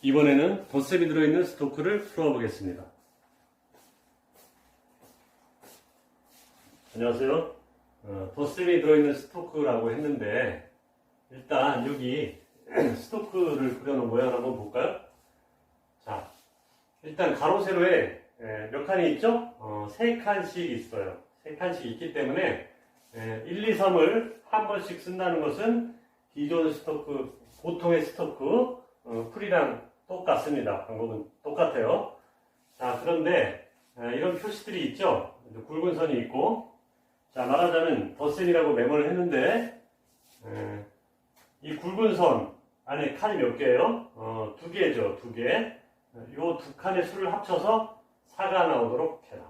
이번에는 덧셈이 들어있는 스토크를 풀어보겠습니다. 안녕하세요. 어, 덧셈이 들어있는 스토크라고 했는데 일단 여기 스토크를 그려놓은 모양을 한번 볼까요? 자, 일단 가로 세로에 에, 몇 칸이 있죠? 어, 세 칸씩 있어요. 세 칸씩 있기 때문에 에, 1, 2, 3을 한 번씩 쓴다는 것은 기존 스토크, 보통의 스토크 어, 풀이랑 똑같습니다. 방법은 똑같아요. 자, 그런데 에, 이런 표시들이 있죠? 굵은 선이 있고 자, 말하자면 덧셈이라고 메모를 했는데 에, 이 굵은 선 안에 칸이 몇 개예요? 어, 두 개죠, 두 개. 요 두 칸의 수를 합쳐서 4가 나오도록 해라.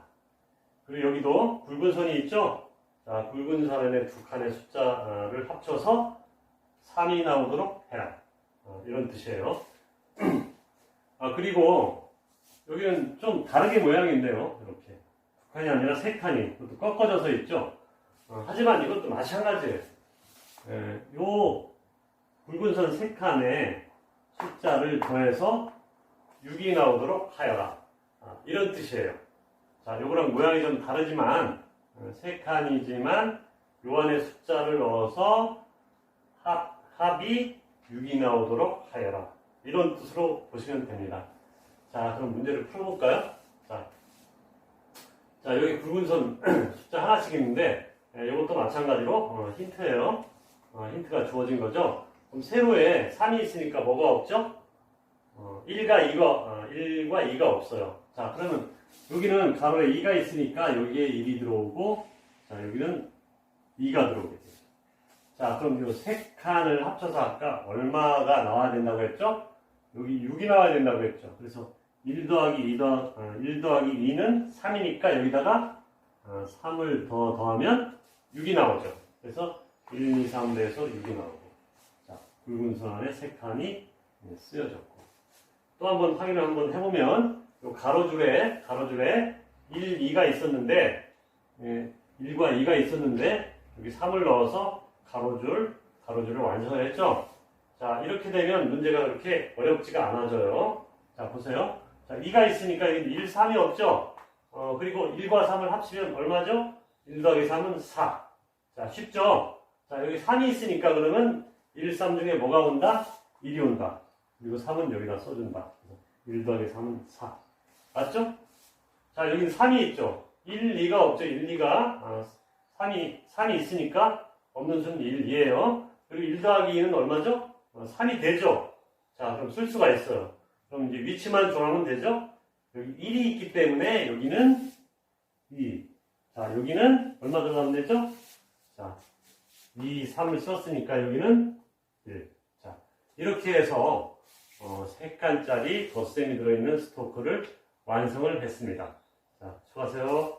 그리고 여기도 굵은 선이 있죠? 자, 굵은 선 안에 두 칸의 숫자를 합쳐서 3이 나오도록 해라. 어, 이런 뜻이에요. 아, 그리고 여기는 좀 다르게 모양인데요. 이렇게. 두 칸이 아니라 세 칸이 이것도 꺾어져서 있죠? 어, 하지만 이것도 마찬가지예요. 예, 요 굵은 선 세 칸에 숫자를 더해서 6이 나오도록 하여라. 아, 이런 뜻이에요. 자, 요거랑 모양이 좀 다르지만, 어, 세 칸이지만, 요 안에 숫자를 넣어서 합, 합이 6이 나오도록 하여라. 이런 뜻으로 보시면 됩니다. 자, 그럼 문제를 풀어볼까요? 자, 자 여기 굵은 선 숫자 하나씩 있는데, 예, 이것도 마찬가지로 어, 힌트예요. 어, 힌트가 주어진 거죠. 그럼 세로에 3이 있으니까 뭐가 없죠? 어, 1과 2가, 어, 1과 2가 없어요. 자, 그러면 여기는 가로에 2가 있으니까 여기에 1이 들어오고, 자, 여기는 2가 들어오게 돼요. 자, 그럼 이 세 칸을 합쳐서 아까 얼마가 나와야 된다고 했죠? 여기 6이 나와야 된다고 했죠. 그래서 1 더하기 2 더, 어, 1 더하기 2는 3이니까 여기다가 어, 3을 더 더하면 6이 나오죠. 그래서 1, 2, 3 돼서 6이 나오고. 자, 굵은 선 안에 세 칸이 네, 쓰여졌고. 또 한번 확인을 한번 해보면, 요 가로줄에, 가로줄에 1, 2가 있었는데, 예, 1과 2가 있었는데, 여기 3을 넣어서 가로줄, 가로줄을 완성을 했죠? 자, 이렇게 되면 문제가 그렇게 어렵지가 않아져요. 자, 보세요. 자, 2가 있으니까 여기 1, 3이 없죠? 어, 그리고 1과 3을 합치면 얼마죠? 1 더하기 3은 4. 자, 쉽죠? 자, 여기 3이 있으니까 그러면 1, 3 중에 뭐가 온다? 1이 온다. 그리고 3은 여기다 써준다. 1 더하기 3은 4. 맞죠? 자, 여기는 3이 있죠? 1, 2가 없죠? 1, 2가. 아, 3이, 3이 있으니까 없는 수는 1, 2예요. 그리고 1 더하기 2는 얼마죠? 어, 3이 되죠? 자, 그럼 쓸 수가 있어요. 그럼 이제 위치만 정하면 되죠? 여기 1이 있기 때문에 여기는 2. 자, 여기는 얼마 들어가면 되죠? 자, 2, 3을 썼으니까 여기는 1. 자, 이렇게 해서 어, 3칸짜리 덧셈이 들어있는 스토크를 완성을 했습니다. 자, 수고하세요.